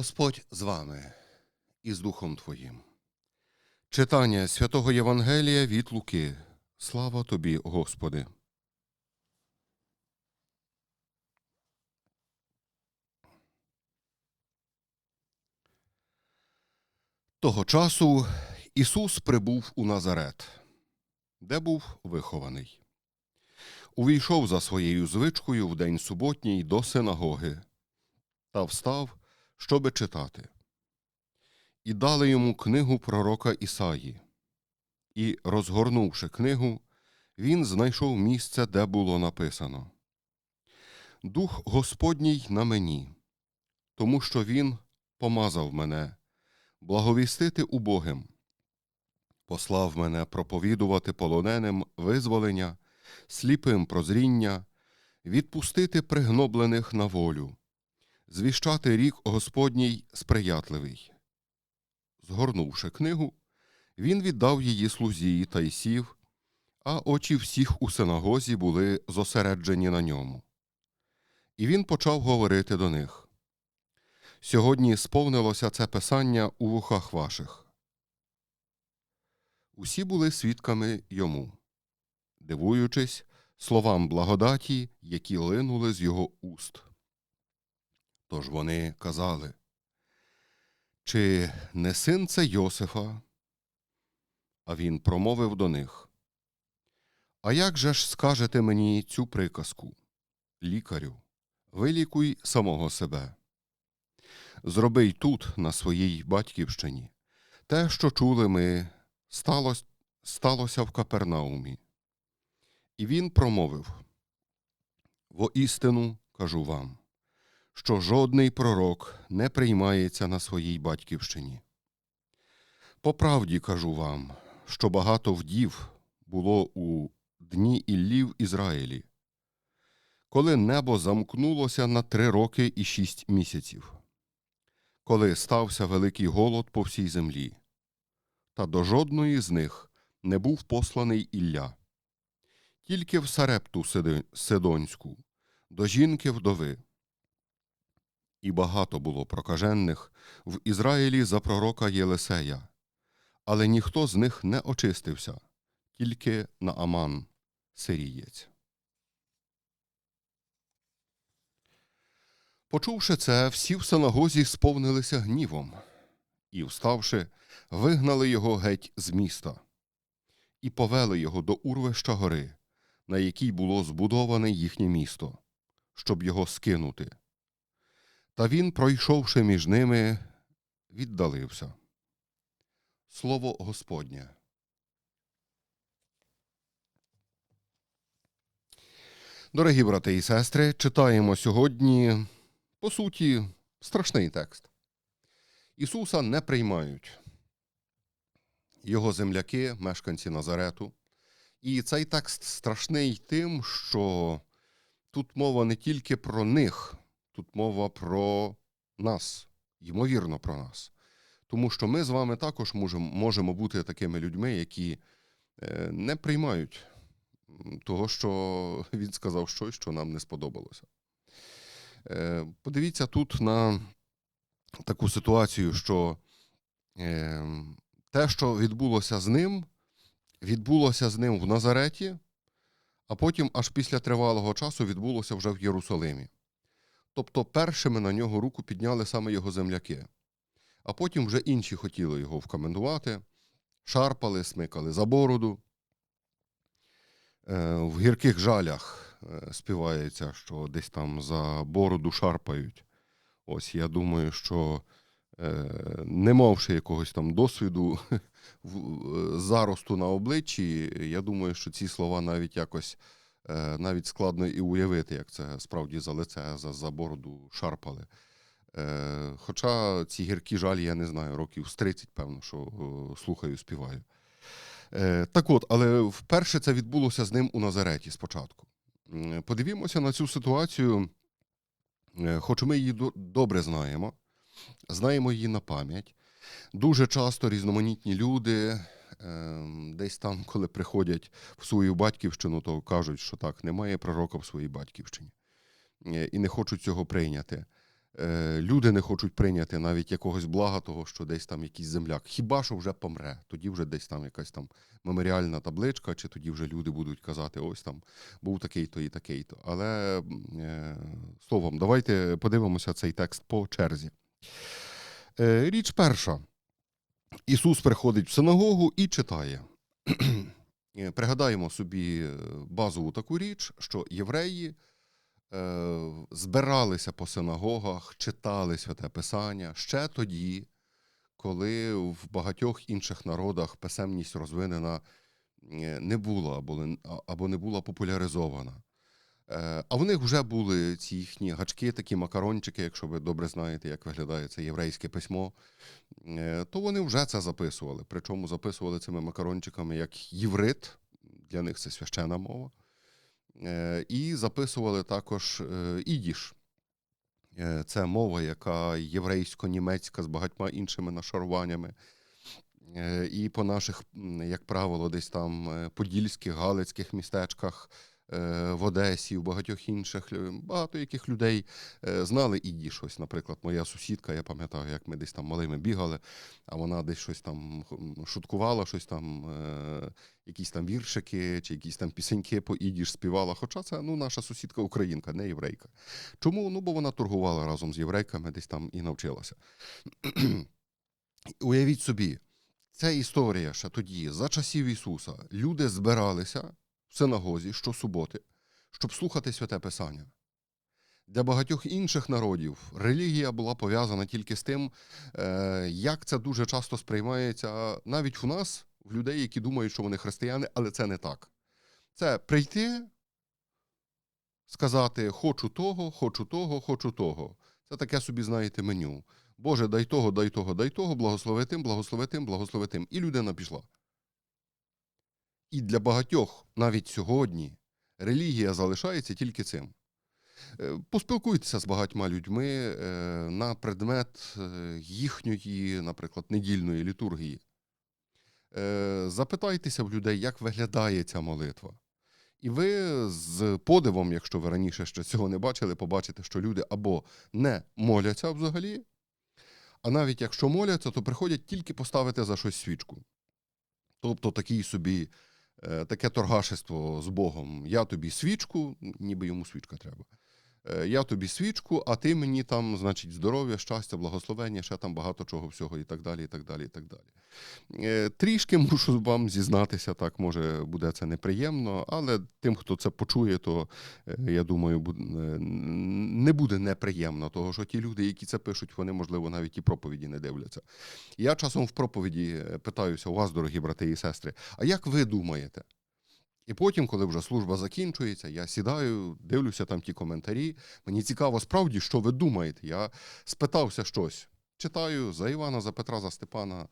Господь з вами і з Духом Твоїм. Читання святого Євангелія від Луки. Слава тобі, Господи. Того часу Ісус прибув у Назарет, де був вихований. Увійшов за своєю звичкою в день суботній до синагоги та встав, щоби читати. І дали йому книгу пророка Ісаї. І, розгорнувши книгу, він знайшов місце, де було написано Дух Господній на мені, тому що Він помазав мене, благовістити убогим, послав мене проповідувати полоненим визволення, сліпим прозріння, відпустити пригноблених на волю, звіщати рік Господній сприятливий. Згорнувши книгу, він віддав її слузі та й сів, а очі всіх у синагозі були зосереджені на ньому. І він почав говорити до них. Сьогодні сповнилося це писання у вухах ваших. Усі були свідками йому, дивуючись словам благодаті, які линули з його уст. Тож вони казали, чи не син це Йосифа? А він промовив до них. А як же ж скажете мені цю приказку? Лікарю, вилікуй самого себе. Зроби й тут, на своїй батьківщині, те, що чули ми, сталося, сталося в Капернаумі. І він промовив Воістину кажу вам, що жодний пророк не приймається на своїй батьківщині. По правді кажу вам, що багато вдів було у дні Іллі Ізраїлі, коли небо замкнулося на три роки і шість місяців, коли стався великий голод по всій землі, та до жодної з них не був посланий Ілля, тільки в Сарепту Сидонську, до жінки вдови. І багато було прокажених в Ізраїлі за пророка Єлисея, але ніхто з них не очистився, тільки Нааман, сирієць. Почувши це, всі в синагозі сповнилися гнівом, і, вставши, вигнали його геть з міста, і повели його до урвища гори, на якій було збудоване їхнє місто, щоб його скинути. Та він, пройшовши між ними, віддалився. Слово Господнє. Дорогі брати і сестри, читаємо сьогодні, по суті, страшний текст. Ісуса не приймають його земляки, мешканці Назарету. І цей текст страшний тим, що тут мова не тільки про них, тут мова про нас, ймовірно, про нас. Тому що ми з вами також можемо, можемо бути такими людьми, які е, не приймають того, що він сказав щось, що нам не сподобалося. Е, Подивіться тут на таку ситуацію, що е, те, що відбулося з ним, відбулося з ним в Назареті, а потім аж після тривалого часу відбулося вже в Єрусалимі. Тобто першими на нього руку підняли саме його земляки, а потім вже інші хотіли його вкамендувати, шарпали, смикали за бороду. Е, В гірких жалях е, співається, що десь там за бороду шарпають. Ось я думаю, що е, не мавши якогось там досвіду заросту на обличчі, я думаю, що ці слова навіть якось навіть складно і уявити, як це справді за лице, за, за бороду шарпали. Е, Хоча ці гіркі жалі, я не знаю, років з 30, певно, що е, слухаю, співаю. Е, Так от, але вперше це відбулося з ним у Назареті спочатку. Подивімося на цю ситуацію, е, хоч ми її добре знаємо, знаємо її на пам'ять. Дуже часто різноманітні люди, десь там, коли приходять в свою батьківщину, то кажуть, що так, немає пророка в своїй батьківщині. Е, І не хочуть цього прийняти. е, люди не хочуть прийняти навіть якогось блага того, що десь там якийсь земляк. Хіба що вже помре, тоді вже десь там якась там меморіальна табличка, чи тоді вже люди будуть казати, ось там був такий-то і такий-то. Але е, словом, давайте подивимося цей текст по черзі. Річ перша. Ісус приходить в синагогу і читає. Е, Пригадаємо собі е, базову таку річ, що євреї е, збиралися по синагогах, читали святе Писання ще тоді, коли в багатьох інших народах писемність розвинена е, не була або, не- а- або не була популяризована. Е, А в них вже були ці їхні гачки, такі макарончики, якщо ви добре знаєте, як виглядає це єврейське письмо, е, то вони вже це записували. Причому записували цими макарончиками як єврит, для них це священна мова. Е, І записували також ідіш. Це мова, яка єврейсько-німецька з багатьма іншими нашаруваннями. І по наших, як правило, десь там подільських, галицьких містечках в Одесі, в багатьох інших багато яких людей е, знали іді щось. Наприклад, моя сусідка, я пам'ятаю, як ми десь там малими бігали, а вона десь щось там шуткувала, щось там, е, якісь там віршики чи якісь там пісеньки по ідіш співала. Хоча це ну, наша сусідка українка, не єврейка. Чому? Ну, бо вона торгувала разом з єврейками, десь там і навчилася. Уявіть собі, ця історія ще тоді, за часів Ісуса, люди збиралися в синагозі щосуботи, щоб слухати святе Писання. Для багатьох інших народів релігія була пов'язана тільки з тим, е, як це дуже часто сприймається навіть у нас, в людей, які думають, що вони християни, але це не так. Це прийти, сказати хочу того, хочу того, хочу того. Це таке собі, знаєте, меню. Боже, дай того, дай того, дай того, благослови тим, благослови тим, благослови тим. І людина пішла. І для багатьох навіть сьогодні релігія залишається тільки цим. Е, Поспілкуйтеся з багатьма людьми е, на предмет е, їхньої, наприклад, недільної літургії. Запитайтеся в людей, як виглядає ця молитва. І ви з подивом, якщо ви раніше ще цього не бачили, побачите, що люди або не моляться взагалі, а навіть якщо моляться, то приходять тільки поставити за щось свічку. Тобто такий собі, таке торгашество з Богом. Я тобі свічку, ніби йому свічка треба. Е, Я тобі свічку, а ти мені там, значить, здоров'я, щастя, благословення, ще там багато чого всього, і так далі, і так далі, і так далі. Е, Трішки мушу вам зізнатися, так, може, буде це неприємно, але тим, хто це почує, то е, я думаю, не буде неприємно, того що ті люди, які це пишуть, вони, можливо, навіть і проповіді не дивляться. Я часом в проповіді питаюся у вас, дорогі брати і сестри, а як ви думаєте? І потім, коли вже служба закінчується, я сідаю, дивлюся там ті коментарі. Мені цікаво справді, що ви думаєте. Я спитався щось. Читаю за Івана, за Петра, за Степана.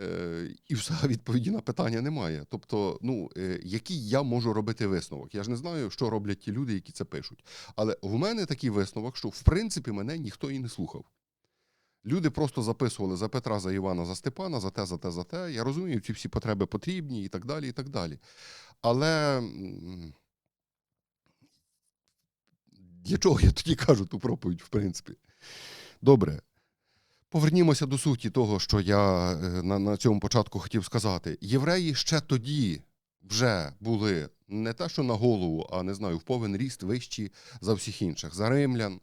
Е, і все, відповіді на питання немає. Тобто, ну, е, який я можу робити висновок? Я ж не знаю, що роблять ті люди, які це пишуть. Але в мене такий висновок, що в принципі мене ніхто і не слухав. Люди просто записували за Петра, за Івана, за Степана, за те, за те, за те. Я розумію, ці всі потреби потрібні і так далі, і так далі. Але для чого я тоді кажу ту проповідь, в принципі? Добре. Повернімося до суті того, що я е, на, на цьому початку хотів сказати. Євреї ще тоді вже були не те, що на голову, а не знаю, в повен ріст вищі за всіх інших. За римлян,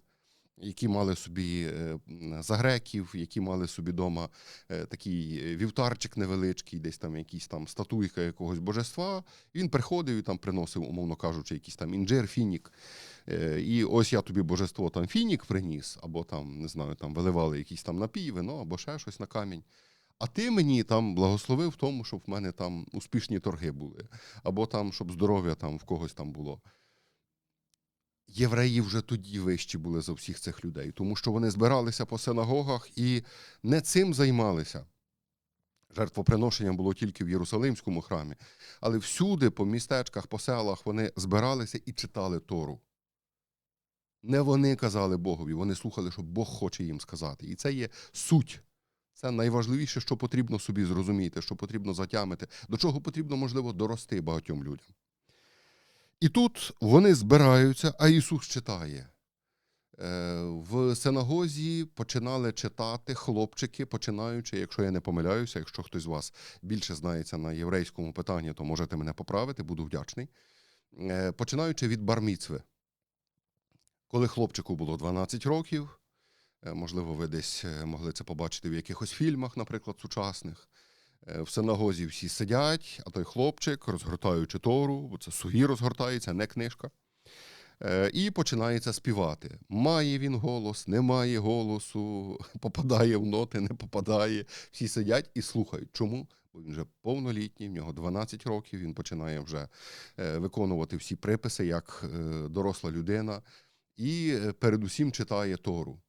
які мали собі е, м, за греків, які мали собі вдома такий е, вівтарчик невеличкий, десь там якийсь там статуйка якогось божества. Він приходив і там приносив, умовно кажучи, якийсь там інжир, фінік. Е, І ось я тобі божество там фінік приніс, або там, не знаю, там виливали якийсь там напій, вино, або ще щось на камінь. А ти мені там благословив в тому, щоб в мене там успішні торги були, або там, щоб здоров'я там в когось там було. Євреї вже тоді вищі були за всіх цих людей, тому що вони збиралися по синагогах і не цим займалися. Жертвоприношенням було тільки в Єрусалимському храмі, але всюди, по містечках, по селах, вони збиралися і читали Тору. Не вони казали Богові, вони слухали, що Бог хоче їм сказати. І це є суть. Це найважливіше, що потрібно собі зрозуміти, що потрібно затямити, до чого потрібно, можливо, дорости багатьом людям. І тут вони збираються, а Ісус читає. Е, В синагозі починали читати хлопчики, починаючи, якщо я не помиляюся, якщо хтось з вас більше знається на єврейському питанні, то можете мене поправити, буду вдячний. Е, Починаючи від барміцви. Коли хлопчику було 12 років, е, можливо, ви десь могли це побачити в якихось фільмах, наприклад, сучасних. Е, В синагозі всі сидять, а той хлопчик, розгортаючи тору, бо це сугі розгортається, не книжка. Е, І починається співати. Має він голос, не має голосу, попадає в ноти, не попадає. Всі сидять і слухають. Чому? Бо він вже повнолітній, в нього 12 років, він починає вже е, виконувати всі приписи як доросла людина, і передусім читає Тору.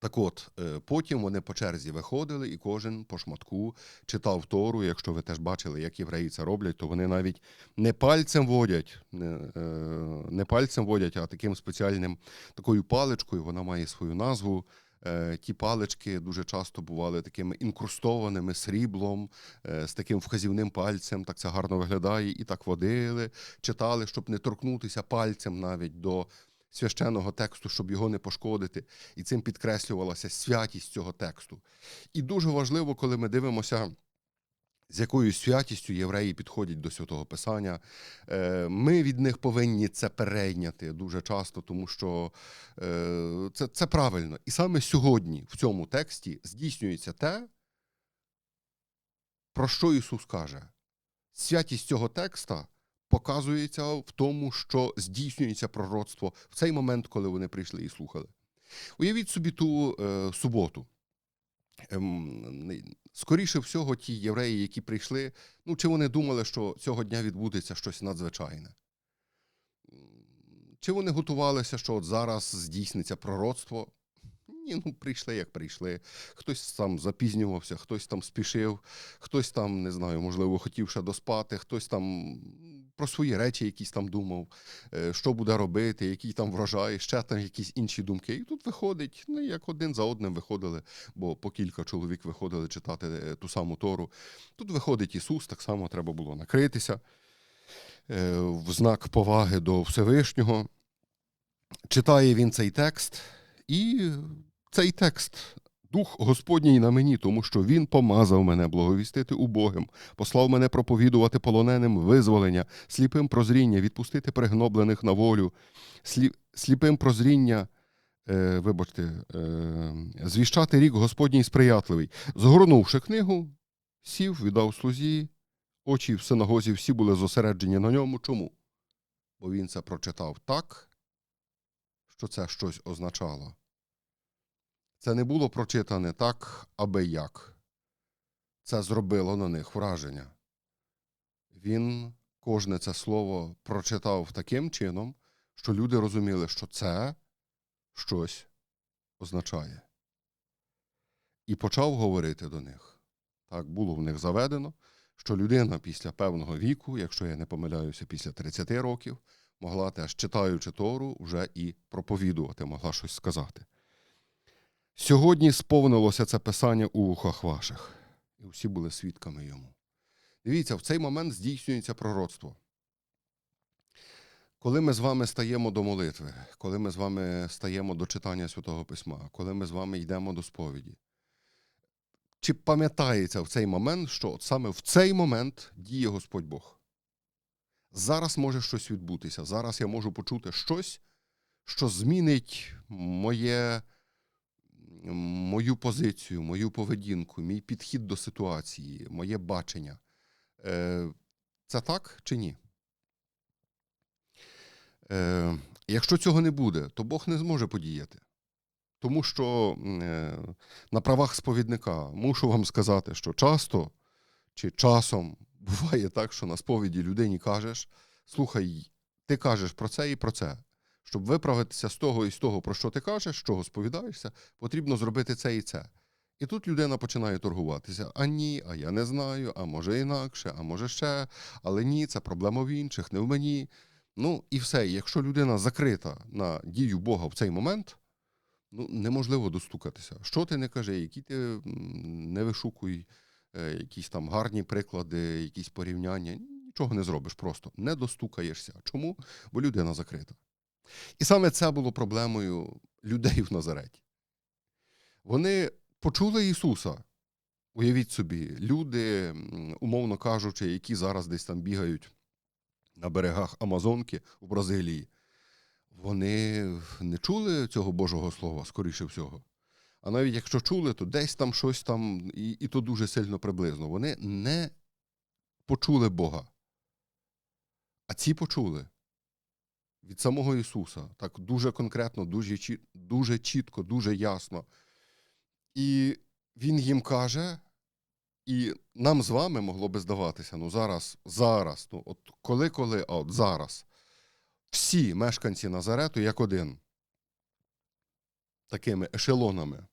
Так от, е, потім вони по черзі виходили, і кожен по шматку читав Тору. Якщо ви теж бачили, як євреї це роблять, то вони навіть не пальцем водять, не, е, не пальцем водять, а таким спеціальним такою паличкою. Вона має свою назву. Е, Ті палички дуже часто бували такими інкрустованими сріблом, з таким вказівним пальцем. Так це гарно виглядає. І так водили, читали, щоб не торкнутися пальцем навіть до священного тексту, щоб його не пошкодити. І цим підкреслювалася святість цього тексту. І дуже важливо, коли ми дивимося. З якою святістю євреї підходять до святого Писання. Е, Ми від них повинні це перейняти дуже часто, тому що е, це, це правильно. І саме сьогодні в цьому тексті здійснюється те, про що Ісус каже. Святість цього текста показується в тому, що здійснюється пророцтво в цей момент, коли вони прийшли і слухали. Уявіть собі ту е, суботу. Ем, скоріше всього, ті євреї, які прийшли, ну чи вони думали, що цього дня відбудеться щось надзвичайне? Чи вони готувалися, що от зараз здійсниться пророцтво? Ні, ну прийшли, як прийшли. Хтось там запізнювався, хтось там спішив, хтось там, не знаю, можливо, хотів ще доспати, хтось там про свої речі якісь там думав, е, що буде робити, який там врожай, ще там якісь інші думки. І тут виходить, ну як один за одним виходили, бо по кілька чоловік виходили читати е, ту саму Тору. Тут виходить Ісус, так само треба було накритися е, в знак поваги до Всевишнього. Читає він цей текст, і цей текст. Дух Господній на мені, тому що Він помазав мене благовістити убогим, послав мене проповідувати полоненим визволення, сліпим прозріння, відпустити пригноблених на волю, слі, сліпим прозріння, е, вибачте, е, звіщати рік Господній сприятливий. Згорнувши книгу, сів, віддав слузі, очі в синагозі всі були зосереджені на ньому. Чому? Бо він це прочитав так, що це щось означало. Це не було прочитане так, аби як. Це зробило на них враження. Він кожне це слово прочитав таким чином, що люди розуміли, що це щось означає. І почав говорити до них. Так було в них заведено, що людина після певного віку, якщо я не помиляюся, після 30 років, могла теж, читаючи Тору, вже і проповідувати, могла щось сказати. Сьогодні сповнилося це писання у вухах ваших, і всі були свідками йому. Дивіться, в цей момент здійснюється пророцтво. Коли ми з вами стаємо до молитви, коли ми з вами стаємо до читання Святого Письма, коли ми з вами йдемо до сповіді, чи пам'ятається в цей момент, що от саме в цей момент діє Господь Бог? Зараз може щось відбутися. Зараз я можу почути щось, що змінить моє мою позицію, мою поведінку, мій підхід до ситуації, моє бачення. Е, Це так чи ні? Е, Якщо цього не буде, то Бог не зможе подіяти. Тому що е, на правах сповідника мушу вам сказати, що часто чи часом буває так, що на сповіді людині кажеш: слухай, ти кажеш про це і про це. Щоб виправитися з того і з того, про що ти кажеш, чого сповідаєшся, потрібно зробити це і це. І тут людина починає торгуватися. А ні, а я не знаю, а може інакше, а може ще, але ні, це проблема в інших, не в мені. Ну і все. Якщо людина закрита на дію Бога в цей момент, ну неможливо достукатися. Що ти не кажи, які ти не вишукуй, е, якісь там гарні приклади, якісь порівняння. Нічого не зробиш просто. Не достукаєшся. Чому? Бо людина закрита. І саме це було проблемою людей в Назареті. Вони почули Ісуса. Уявіть собі, люди, умовно кажучи, які зараз десь там бігають на берегах Амазонки у Бразилії, вони не чули цього Божого Слова, скоріше всього. А навіть якщо чули, то десь там щось там, і, і то дуже сильно приблизно. Вони не почули Бога. А ці почули від самого Ісуса. Так дуже конкретно, дуже, дуже чітко, дуже ясно. І Він їм каже, і нам з вами могло би здаватися, ну зараз, зараз, ну от коли-коли, а от зараз. Всі мешканці Назарету, як один, такими ешелонами,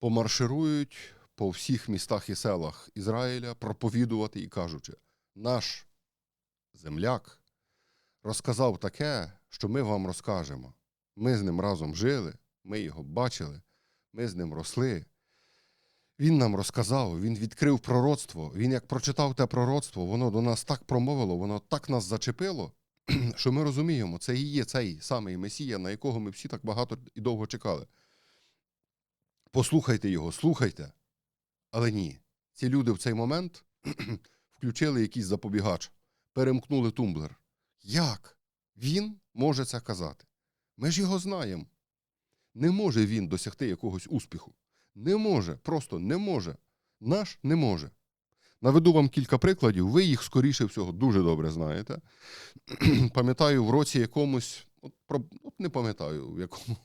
помарширують по всіх містах і селах Ізраїля, проповідувати і кажучи, наш земляк розказав таке, що ми вам розкажемо. Ми з ним разом жили, ми його бачили, ми з ним росли. Він нам розказав, він відкрив пророцтво. Він як прочитав те пророцтво, воно до нас так промовило, воно так нас зачепило, що ми розуміємо, це і є цей самий Месія, на якого ми всі так багато і довго чекали. Послухайте його, слухайте. Але ні, ці люди в цей момент включили якийсь запобігач, перемкнули тумблер. Як він може це казати? Ми ж його знаємо. Не може він досягти якогось успіху. Не може, просто не може. Наш не може. Наведу вам кілька прикладів, ви їх, скоріше всього, дуже добре знаєте. Пам'ятаю, в році якомусь, от, не пам'ятаю, в якому,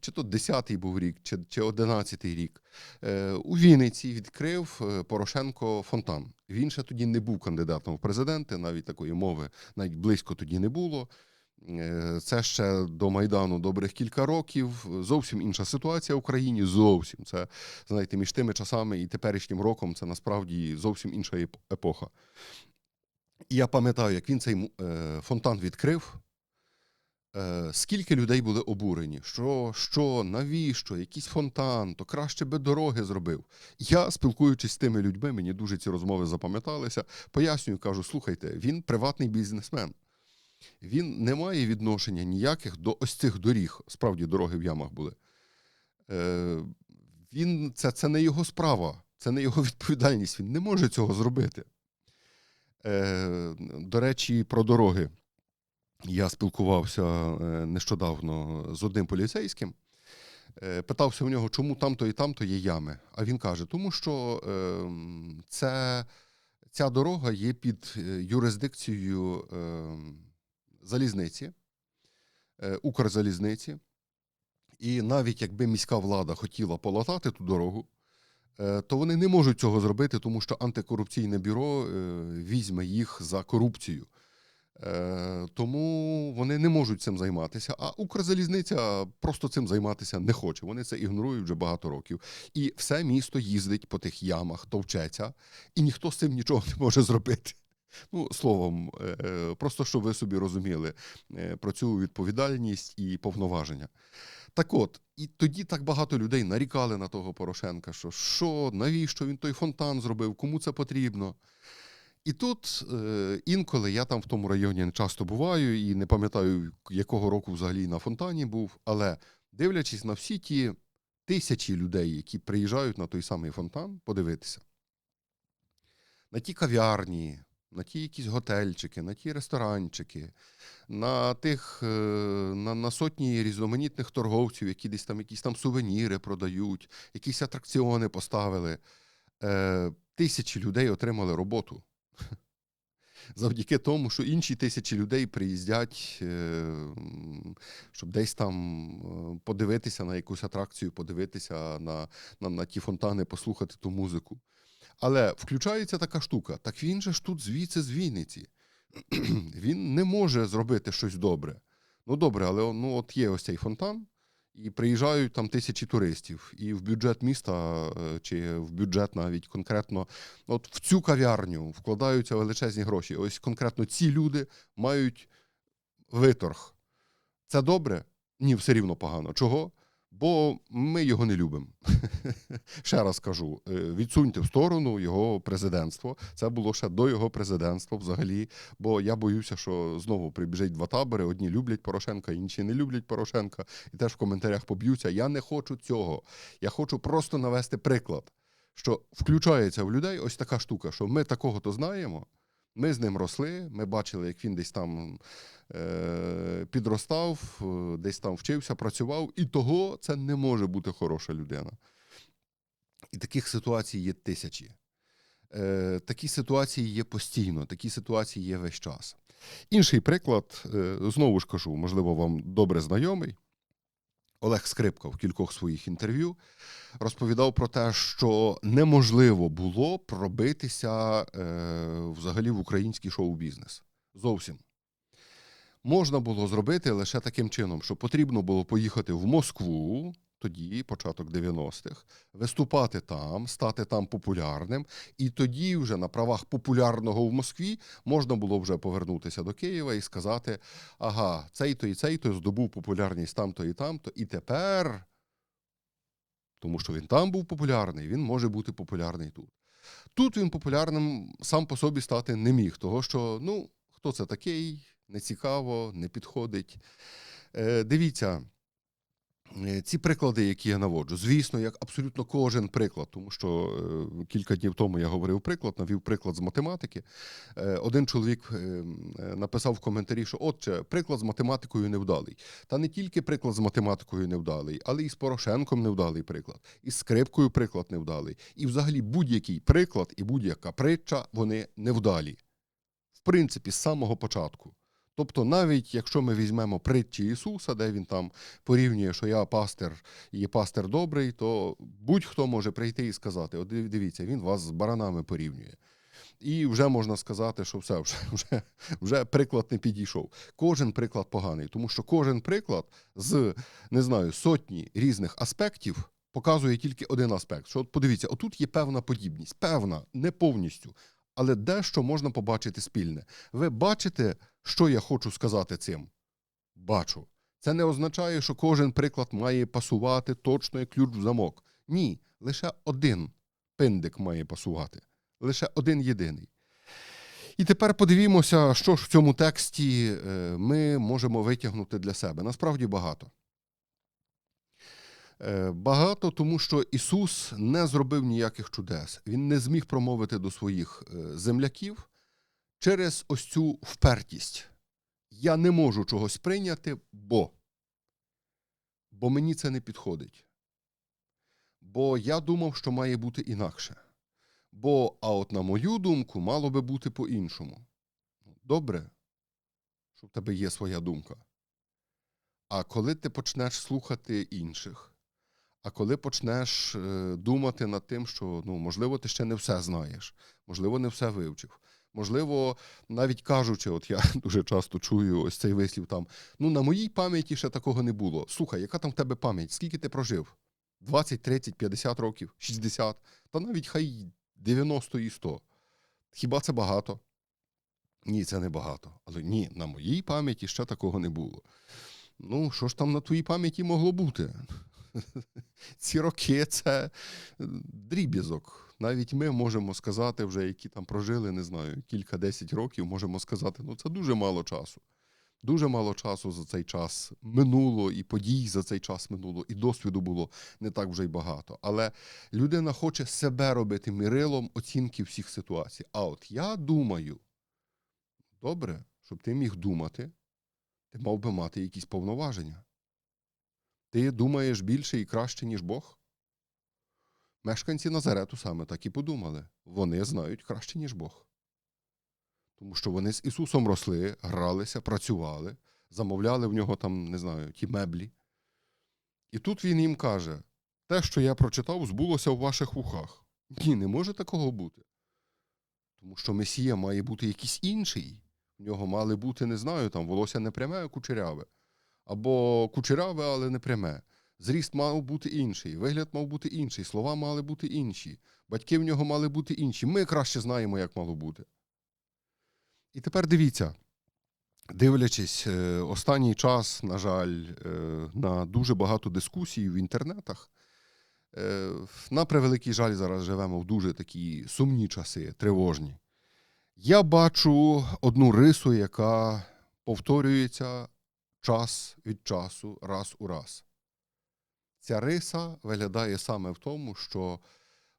чи то 10-й був рік, чи, чи 11-й рік, е, у Вінниці відкрив е, Порошенко фонтан. Він ще тоді не був кандидатом в президенти, навіть такої мови навіть близько тоді не було. Е, Це ще до Майдану добрих кілька років. Зовсім інша ситуація в Україні. Зовсім це знаєте, між тими часами і теперішнім роком це насправді зовсім інша епоха. І я пам'ятаю, як він цей фонтан відкрив. Е, Скільки людей були обурені, що, що, навіщо, якийсь фонтан, то краще би дороги зробив. Я, спілкуючись з тими людьми, мені дуже ці розмови запам'яталися. Пояснюю, кажу: слухайте, він приватний бізнесмен. Він не має відношення ніяких до ось цих доріг. Справді, дороги в ямах були. Е, він, це, це не його справа, це не його відповідальність. Він не може цього зробити. Е, до речі, про дороги. Я спілкувався е, нещодавно з одним поліцейським. Е, Питався у нього, чому там-то і там-то є ями. А він каже: тому що е, це, ця дорога є під е, юрисдикцією е, залізниці, Укрзалізниці. І навіть якби міська влада хотіла полатати ту дорогу, то вони не можуть цього зробити, тому що антикорупційне бюро візьме їх за корупцію. Е, Тому вони не можуть цим займатися. А Укрзалізниця просто цим займатися не хоче. Вони це ігнорують вже багато років. І все місто їздить по тих ямах, товчеться, і ніхто з цим нічого не може зробити. Ну, словом, е, е, просто щоб ви собі розуміли про цю відповідальність і повноваження. Так от, і тоді так багато людей нарікали на того Порошенка, що що, навіщо він той фонтан зробив, кому це потрібно. І тут е, інколи я там в тому районі не часто буваю і не пам'ятаю, якого року взагалі на фонтані був, але дивлячись на всі ті тисячі людей, які приїжджають на той самий фонтан, подивитися, на ті кав'ярні, на ті якісь готельчики, на ті ресторанчики, на тих е, на, на сотні різноманітних торговців, які десь там якісь там сувеніри продають, якісь атракціони поставили. Е, Тисячі людей отримали роботу. Завдяки тому, що інші тисячі людей приїздять, е, щоб десь там е, подивитися на якусь атракцію, подивитися на, на, на ті фонтани, послухати ту музику. Але включається така штука. Так він же ж тут звідси з Вінниці. він не може зробити щось добре. Ну добре, але ну, от є ось цей фонтан, і приїжджають там тисячі туристів. І в бюджет міста, е, чи в бюджет навіть конкретно, от в цю кав'ярню вкладаються величезні гроші. Ось конкретно ці люди мають виторг. Це добре? Ні, все рівно погано. Чого? Бо ми його не любимо. ще раз кажу: е, відсуньте в сторону його президентство. Це було ще до його президентства взагалі. Бо я боюся, що знову прибіжать два табори: одні люблять Порошенка, інші не люблять Порошенка, і теж в коментарях поб'ються. Я не хочу цього. Я хочу просто навести приклад, що включається в людей ось така штука, що ми такого то знаємо. Ми з ним росли, ми бачили, як він десь там е, підростав, е, десь там вчився, працював, і того це не може бути хороша людина. І таких ситуацій є тисячі. Е, такі ситуації є постійно, такі ситуації є весь час. Інший приклад, е, знову ж кажу, можливо, вам добре знайомий. Олег Скрипка в кількох своїх інтерв'ю розповідав про те, що неможливо було пробитися е, взагалі в український шоу-бізнес. Зовсім. Можна було зробити лише таким чином, що потрібно було поїхати в Москву, тоді, початок 90-х, виступати там, стати там популярним, і тоді вже на правах популярного в Москві можна було вже повернутися до Києва і сказати: ага, цей-то і цей-то здобув популярність там-то і там-то, і тепер, тому що він там був популярний, він може бути популярний тут. Тут він популярним сам по собі стати не міг, того що, ну, хто це такий, не цікаво, не підходить. Е, дивіться, ці приклади, які я наводжу, звісно, як абсолютно кожен приклад, тому що е, кілька днів тому я говорив приклад, навів приклад з математики. Е, один чоловік е, е, написав в коментарі, що отче, приклад з математикою невдалий. Та не тільки приклад з математикою невдалий, але і з Порошенком невдалий приклад, і з скрипкою приклад невдалий. І взагалі будь-який приклад і будь-яка притча вони невдалі. В принципі, з самого початку. Тобто, навіть якщо ми візьмемо притчі Ісуса, де він там порівнює, що я пастир і пастир добрий, то будь-хто може прийти і сказати: от дивіться, він вас з баранами порівнює. І вже можна сказати, що все, вже, вже, вже приклад не підійшов. Кожен приклад поганий, тому що кожен приклад з не знаю сотні різних аспектів показує тільки один аспект. Що от подивіться, отут є певна подібність, певна, не повністю, але дещо можна побачити спільне. Ви бачите, що я хочу сказати цим? Бачу. Це не означає, що кожен приклад має пасувати точно як ключ в замок. Ні, лише один пиндик має пасувати. Лише один єдиний. І тепер подивімося, що ж в цьому тексті е, ми можемо витягнути для себе. Насправді багато. Е, Багато, тому що Ісус не зробив ніяких чудес. Він не зміг промовити до своїх е, земляків через ось цю впертість. Я не можу чогось прийняти, бо. Бо мені це не підходить. Бо я думав, що має бути інакше. Бо, а от на мою думку, мало би бути по-іншому. Добре, що в тебе є своя думка. А коли ти почнеш слухати інших, а коли почнеш е, думати над тим, що ну, можливо, ти ще не все знаєш, можливо, не все вивчив. Можливо, навіть кажучи, от я дуже часто чую ось цей вислів там: ну на моїй пам'яті ще такого не було. Слухай, яка там в тебе пам'ять? Скільки ти прожив? 20, 30, 50 років, 60, та навіть хай 90 і 100. Хіба це багато? Ні, це не багато. Але ні, на моїй пам'яті ще такого не було. Ну, що ж там на твоїй пам'яті могло бути? Ці роки це дріб'язок. Навіть ми можемо сказати, вже які там прожили, не знаю, кілька-десять років, можемо сказати, ну це дуже мало часу. Дуже мало часу за цей час минуло, і подій за цей час минуло, і досвіду було не так вже й багато. Але людина хоче себе робити мірилом оцінки всіх ситуацій. А от я думаю, добре, щоб ти міг думати, ти мав би мати якісь повноваження. Ти думаєш більше і краще, ніж Бог? Мешканці Назарету саме так і подумали. Вони знають краще, ніж Бог. Тому що вони з Ісусом росли, гралися, працювали, замовляли в нього там, не знаю, ті меблі. І тут він їм каже: те, що я прочитав, збулося в ваших вухах. Ні, не може такого бути. Тому що Месія має бути якийсь інший. В нього мали бути, не знаю, там волосся не пряме, а кучеряве. Або кучеряве, але не пряме. Зріст мав бути інший, вигляд мав бути інший, слова мали бути інші, батьки в нього мали бути інші. Ми краще знаємо, як мало бути. І тепер дивіться, дивлячись е, останній час, на жаль, е, на дуже багато дискусій в інтернетах. Е, На превеликий жаль, зараз живемо в дуже такі сумні часи, тривожні. Я бачу одну рису, яка повторюється час від часу, раз у раз. Ця риса виглядає саме в тому, що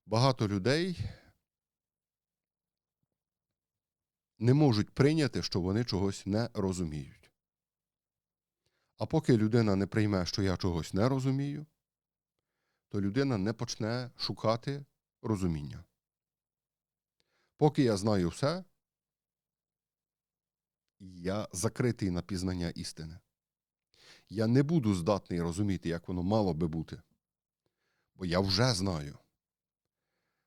багато людей не можуть прийняти, що вони чогось не розуміють. А поки людина не прийме, що я чогось не розумію, то людина не почне шукати розуміння. Поки я знаю все, я закритий на пізнання істини. Я не буду здатний розуміти, як воно мало би бути. Бо я вже знаю.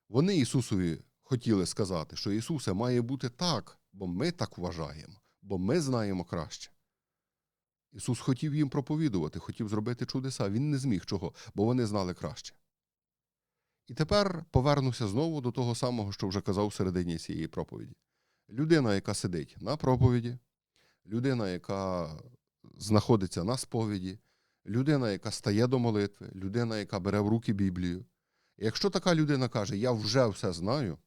Вони Ісусові хотіли сказати, що Ісусе має бути так, бо ми так вважаємо, бо ми знаємо краще. Ісус хотів їм проповідувати, хотів зробити чудеса. Він не зміг чого, бо вони знали краще. І тепер повернуся знову до того самого, що вже казав в середині цієї проповіді. Людина, яка сидить на проповіді, людина, яка знаходиться на сповіді, людина, яка стає до молитви, людина, яка бере в руки Біблію. І якщо така людина каже, я вже все знаю,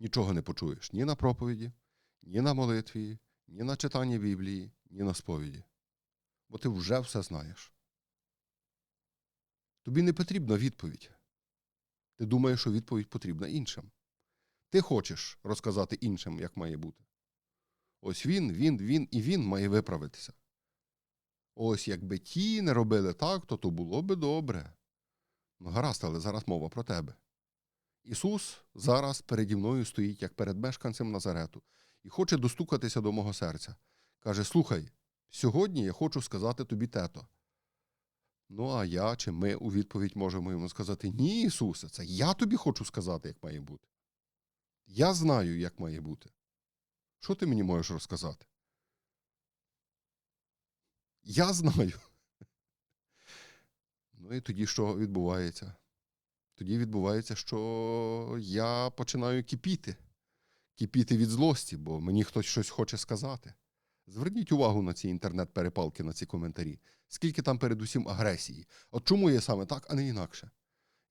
нічого не почуєш ні на проповіді, ні на молитві, ні на читанні Біблії, ні на сповіді. Бо ти вже все знаєш. Тобі не потрібна відповідь. Ти думаєш, що відповідь потрібна іншим. Ти хочеш розказати іншим, як має бути. Ось він, він, він і він має виправитися. Ось якби ті не робили так, то то було би добре. Ну, гаразд, але зараз мова про тебе. Ісус зараз переді мною стоїть, як перед мешканцем Назарету, і хоче достукатися до мого серця. Каже: Слухай, сьогодні я хочу сказати тобі тето. Ну, а я чи ми у відповідь можемо йому сказати: Ні, Ісусе, це я тобі хочу сказати, як має бути. Я знаю, як має бути. Що ти мені можеш розказати? Я знаю. Ну і тоді що відбувається? Тоді відбувається, що я починаю кипіти. Кипіти від злості, бо мені хтось щось хоче сказати. Зверніть увагу на ці інтернет-перепалки, на ці коментарі. Скільки там передусім агресії. От чому є саме так, а не інакше?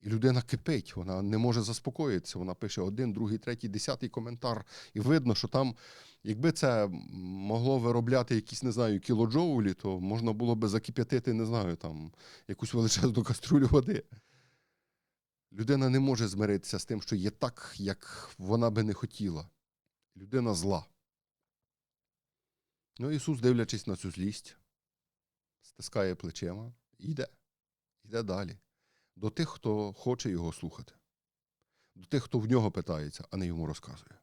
І людина кипить, вона не може заспокоїтися. Вона пише один, другий, третій, десятий коментар. І видно, що там, якби це могло виробляти якісь, не знаю, кілоджоулі, то можна було би закип'ятити, не знаю, там якусь величезну кастрюлю води. Людина не може змиритися з тим, що є так, як вона би не хотіла. Людина зла. Ну, Ісус, дивлячись на цю злість, стискає плечима і йде. Йде далі. До тих, хто хоче його слухати. До тих, хто в нього питається, а не йому розказує.